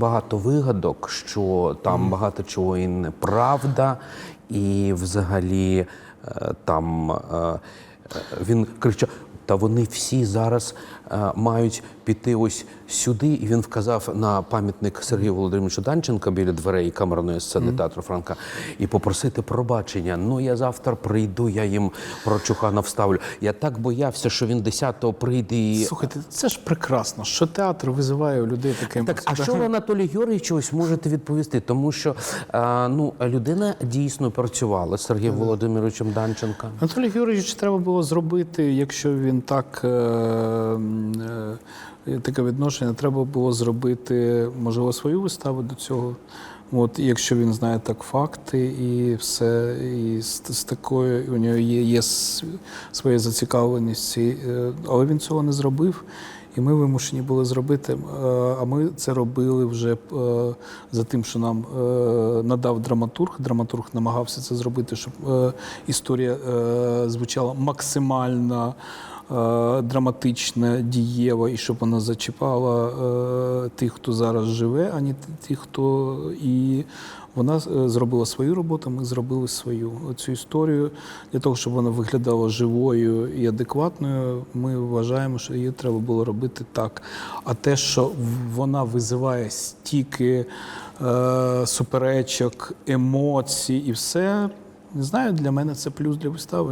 Багато вигадок, що там багато чого і неправда, і взагалі е, там е, е, він кричав. Та вони всі зараз е, мають піти ось сюди, і він вказав на пам'ятник Сергію Володимировичу Данченка біля дверей камерної сцени театру Франка і попросити пробачення. Ну я завтра прийду, я їм Прочухана вставлю. Я так боявся, що він 10-го прийде і Слухайте, це ж прекрасно, що театр визиває у людей таке Так, а що ви Анатолій Георгійович ось можете відповісти? Тому що е, ну людина дійсно працювала з Сергієм Володимировичем Данченка. Анатолій Георгійович треба було зробити, якщо він так е, е, таке відношення, треба було зробити, можливо, свою виставу до цього. От, якщо він знає так факти і все, і з, з такою у нього є, є своя зацікавленість, е, але він цього не зробив. І ми вимушені були зробити. А ми це робили вже за тим, що нам надав драматург. Драматург намагався це зробити, щоб історія звучала максимально е, драматично, дієво, і щоб вона зачіпала е, тих, хто зараз живе, а не тих, хто і. Вона е, зробила свою роботу, ми зробили свою цю історію для того, щоб вона виглядала живою і адекватною. Ми вважаємо, що її треба було робити так. А те, що вона визиває стільки е, суперечок, емоцій і все, не знаю, для мене це плюс для вистави.